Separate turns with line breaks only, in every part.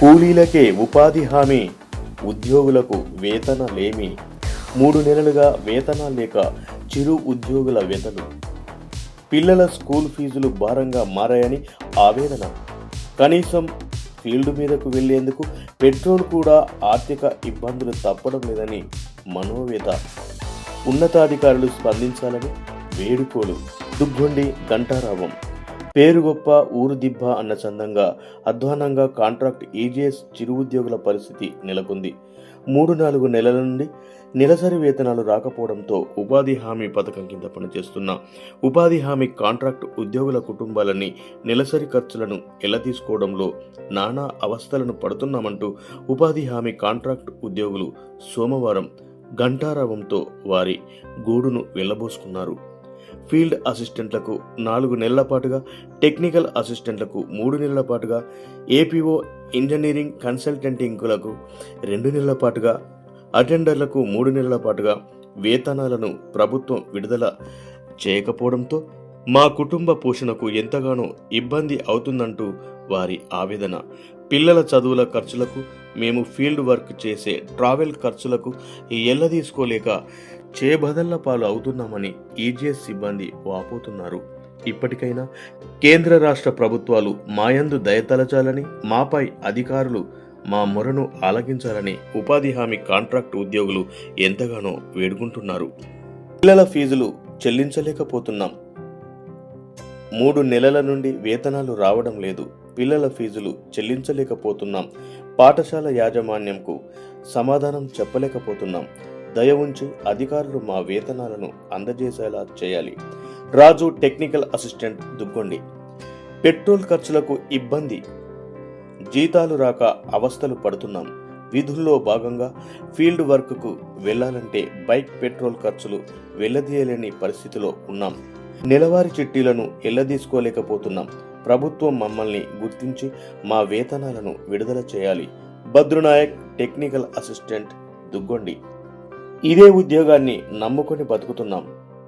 కూలీలకే ఉపాధి హామీ ఉద్యోగులకు వేతనలేమి మూడు నెలలుగా వేతనాలు లేక చిరు ఉద్యోగుల వేతలు. పిల్లల స్కూల్ ఫీజులు భారంగా మారాయని ఆవేదన. కనీసం ఫీల్డ్ మీదకు వెళ్ళేందుకు పెట్రోల్ కూడా ఆర్థిక ఇబ్బందులు తప్పడం లేదని మనోవేద. ఉన్నతాధికారులు స్పందించాలని వేడుకోలు. దుగ్గొండి గంటారావం పేరు గొప్ప ఊరు దిబ్బ అన్న చందంగా అధ్వానంగా కాంట్రాక్ట్ ఈజీఎస్ చిరు ఉద్యోగుల పరిస్థితి నెలకొంది. మూడు నాలుగు నెలల నుండి నెలసరి వేతనాలు రాకపోవడంతో ఉపాధి హామీ పథకం కింద పనిచేస్తున్న ఉపాధి హామీ కాంట్రాక్ట్ ఉద్యోగుల కుటుంబాలని నెలసరి ఖర్చులను ఎలా తీసుకోవడంలో నానా అవస్థలను పడుతున్నామంటూ ఉపాధి హామీ కాంట్రాక్ట్ ఉద్యోగులు సోమవారం ఘంటారావంతో వారి గూడును వెళ్ళబోసుకున్నారు. ఫీల్డ్ అసిస్టెంట్లకు నాలుగు నెలల పాటుగా టెక్నికల్ అసిస్టెంట్లకు మూడు నెలల పాటుగా ఏపీఓ ఇంజనీరింగ్ కన్సల్టెంటింగ్లకు రెండు నెలల పాటుగా అటెండర్లకు మూడు నెలల పాటుగా వేతనాలను ప్రభుత్వం విడుదల చేయకపోవడంతో మా కుటుంబ పోషణకు ఎంతగానో ఇబ్బంది అవుతుందంటూ వారి ఆవేదన. పిల్లల చదువుల ఖర్చులకు మేము ఫీల్డ్ వర్క్ చేసే ట్రావెల్ ఖర్చులకు ఎల్లదీసుకోలేక చేబదళ్ళ పాలు అవుతున్నామని ఈజీఎస్ సిబ్బంది వాపోతున్నారు. ఇప్పటికైనా కేంద్ర రాష్ట్ర ప్రభుత్వాలు మాయందు దయతలచాలని మాపై అధికారులు మా మొరను ఆలకించాలని ఉపాధి హామీ కాంట్రాక్ట్ ఉద్యోగులు ఎంతగానో వేడుకుంటున్నారు. పిల్లల ఫీజులు చెల్లించలేకపోతున్నాం. మూడు నెలల నుండి వేతనాలు రావడం లేదు. పిల్లల ఫీజులు చెల్లించలేకపోతున్నాం. పాఠశాల యాజమాన్యంకు సమాధానం చెప్పలేకపోతున్నాం. దయ ఉంచి అధికారులు మా వేతనాలను అందజేసేలా చేయాలి. Raju technical assistant Duggondi. Petrol ఖర్చులకు ఇబ్బంది. జీతాలు రాక అవస్థలు పడుతున్నాం. విధుల్లో భాగంగా ఫీల్డ్ వర్క్కు వెళ్ళాలంటే బైక్ పెట్రోల్ ఖర్చులు వెళ్ళదీయలేని పరిస్థితిలో ఉన్నాం. నెలవారీ చిట్టీలను ఎల్లదీసుకోలేకపోతున్నాం. ప్రభుత్వం మమ్మల్ని గుర్తించి మా వేతనాలను విడుదల చేయాలి. Bhadrunayak technical assistant Duggondi. ఇదే ఉద్యోగాన్ని నమ్ముకొని బతుకుతున్నాం.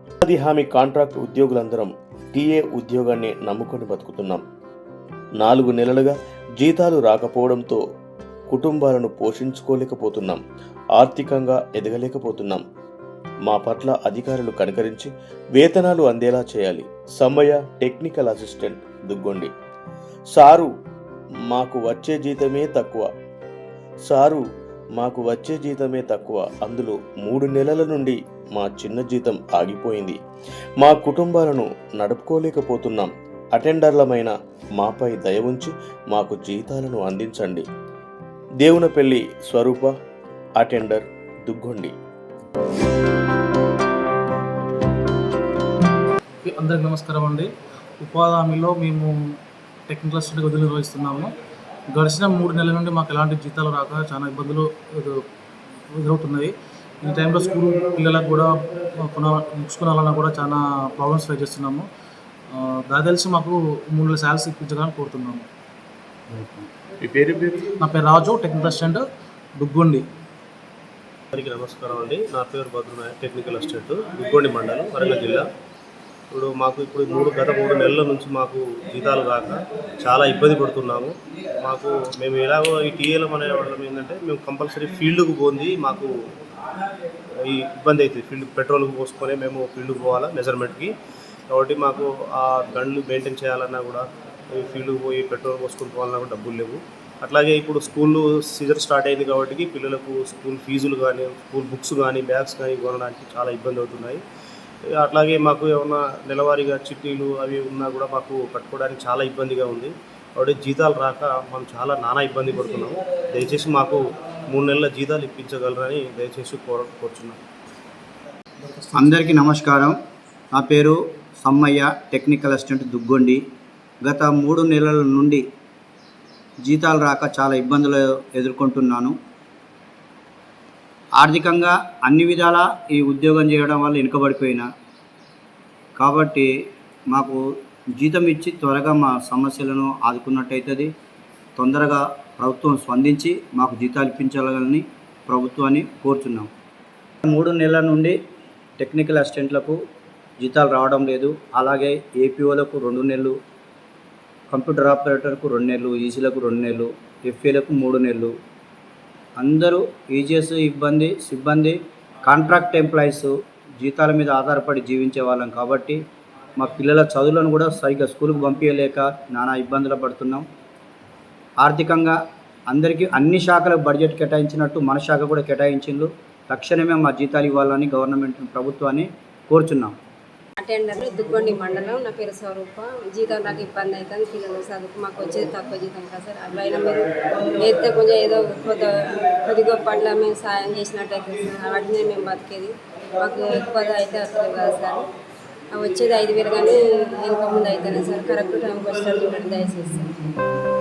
ఉపాధి హామీ కాంట్రాక్ట్ ఉద్యోగులందరం టీఏ ఉద్యోగాన్ని నమ్ముకొని బతుకుతున్నాం. నాలుగు నెలలుగా జీతాలు రాకపోవడంతో కుటుంబాలను పోషించుకోలేకపోతున్నాం. ఆర్థికంగా ఎదగలేకపోతున్నాం. మా పట్ల అధికారులు కనికరించి వేతనాలు అందేలా చేయాలి. Sammaiah technical assistant Duggondi. Sir మాకు వచ్చే జీతమే తక్కువ. సారు మాకు వచ్చే జీతమే తక్కువ. అందులో మూడు నెలల నుండి మా చిన్న జీతం ఆగిపోయింది. మా కుటుంబాలను నడుపుకోలేకపోతున్నాం. అటెండర్లమైన మాపై దయ ఉంచి మాకు జీతాలను అందించండి. దేవునపల్లి స్వరూప అటెండర్ దుగ్గొండి.
అందరికి నమస్కారం అండి. ఉపాధి హామీలో మేము టెక్నికల్ స్టడీ వదిలి నిర్వహిస్తున్నాము. గడిచిన మూడు నెలల నుండి మాకు ఎలాంటి జీతాలు రాక చాలా ఇబ్బందులు ఎదు- ఎదురవుతున్నాయి. ఈ టైంలో స్కూల్ పిల్లలకు కూడా కొన బుక్స్ కొనాలన్నా కూడా చాలా ప్రాబ్లమ్స్ ఫేస్ చేస్తున్నాము. దాని తెలిసి మాకు మూడు నెలల శాలరీస్ ఇప్పించడానికి కోరుతున్నాము.
మీ పేరు పేరు
నా పేరు రాజు టెక్నికల్ అసిస్టెంట్ దుగ్గుండి.
అందరికీ నమస్కారం అండి. నా పేరు భద్రనాయక్ టెక్నికల్ అసిస్టెంట్ గుగ్గొండి మండలం వరంగల్ జిల్లా. ఇప్పుడు మాకు ఇప్పుడు మూడు గత మూడు నెలల నుంచి మాకు జీతాలు రాక చాలా ఇబ్బంది పడుతున్నాము. మాకు మేము ఎలాగో ఈ టీఏలం అనే వాళ్ళం ఏంటంటే మేము కంపల్సరీ ఫీల్డ్కు పోంది మాకు ఈ ఇబ్బంది అవుతుంది. ఫీల్డ్ పెట్రోల్కి పోసుకొని మేము ఫీల్డ్కి పోవాలా మెజర్మెంట్కి. కాబట్టి మాకు ఆ గన్లు మెయింటైన్ చేయాలన్నా కూడా ఈ ఫీల్డ్కి పోయి పెట్రోల్ పోసుకొని పోవాలన్నా కూడా డబ్బులు లేవు. అట్లాగే ఇప్పుడు స్కూల్ సీజన్ స్టార్ట్ అయింది కాబట్టి పిల్లలకు స్కూల్ ఫీజులు కానీ స్కూల్ బుక్స్ కానీ బ్యాగ్స్ కానీ కొనడానికి చాలా ఇబ్బంది అవుతున్నాయి. అట్లాగే మాకు ఏమన్నా నెలవారీగా చిట్టీలు అవి ఉన్నా కూడా మాకు కట్టుకోవడానికి చాలా ఇబ్బందిగా ఉంది. కాబట్టి జీతాలు రాక మనం చాలా నానా ఇబ్బంది పడుతున్నాం దయచేసి మాకు మూడు నెలల జీతాలు ఇప్పించగలరని దయచేసి కోర కోరుచున్నాం.
అందరికీ నమస్కారం. నా పేరు సమ్మయ్య టెక్నికల్ అసిస్టెంట్ దుగ్గొండి. గత మూడు నెలల నుండి జీతాలు రాక చాలా ఇబ్బందులు ఎదుర్కొంటున్నాను. ఆర్థికంగా అన్ని విధాల ఈ ఉద్యోగం చేయడం వల్ల వెనుకబడిపోయినా. కాబట్టి మాకు జీతం ఇచ్చి త్వరగా మా సమస్యలను ఆదుకున్నట్టయితుంది. తొందరగా ప్రభుత్వం స్పందించి మాకు జీతాలు ఇప్పించాలని ప్రభుత్వాన్ని కోరుతున్నాం. మూడు నెలల నుండి టెక్నికల్ అసిస్టెంట్లకు జీతాలు రావడం లేదు. అలాగే ఏపీఓలకు రెండు నెలలు కంప్యూటర్ ఆపరేటర్కు రెండు నెలలు ఈసీలకు రెండు నెలలు ఎఫ్ఏలకు మూడు నెలలు అందరూ ఈజీఎస్ ఇబ్బంది సిబ్బంది కాంట్రాక్ట్ ఎంప్లాయీస్ జీతాల మీద ఆధారపడి జీవించే వాళ్ళం కాబట్టి మా పిల్లల చదువులను కూడా సరిగ్గా స్కూల్కి పంపించలేక నానా ఇబ్బందులు పడుతున్నాం. ఆర్థికంగా అందరికీ అన్ని శాఖలకు బడ్జెట్ కేటాయించినట్టు మన శాఖ కూడా కేటాయించిండ్రు తక్షణమే మా జీతాలు ఇవ్వాలని గవర్నమెంట్ ప్రభుత్వాన్ని కోరుచున్నాం.
అటెండర్ దుగ్గొండి మండలం. నా పేరు స్వరూప. జీతం నాకు ఇబ్బంది అవుతుంది. పిల్లలు చదువుకు మాకు వచ్చేది తక్కువ జీతం కదా సార్. అట్లయినా మీరు వేస్తే కొంచెం ఏదో కొద్ది కొద్ది గొప్ప అట్లా మేము సాయం చేసినట్టయితే సార్. వాటిని మేము బతికేది. మాకు ఎక్కువ అయితే వస్తుంది కదా సార్. వచ్చేది ఐదు వేలు కానీ ఇంకో ముందు అవుతుంది సార్. కరెక్ట్ టైంకి వచ్చినట్టు దయచేసి. సార్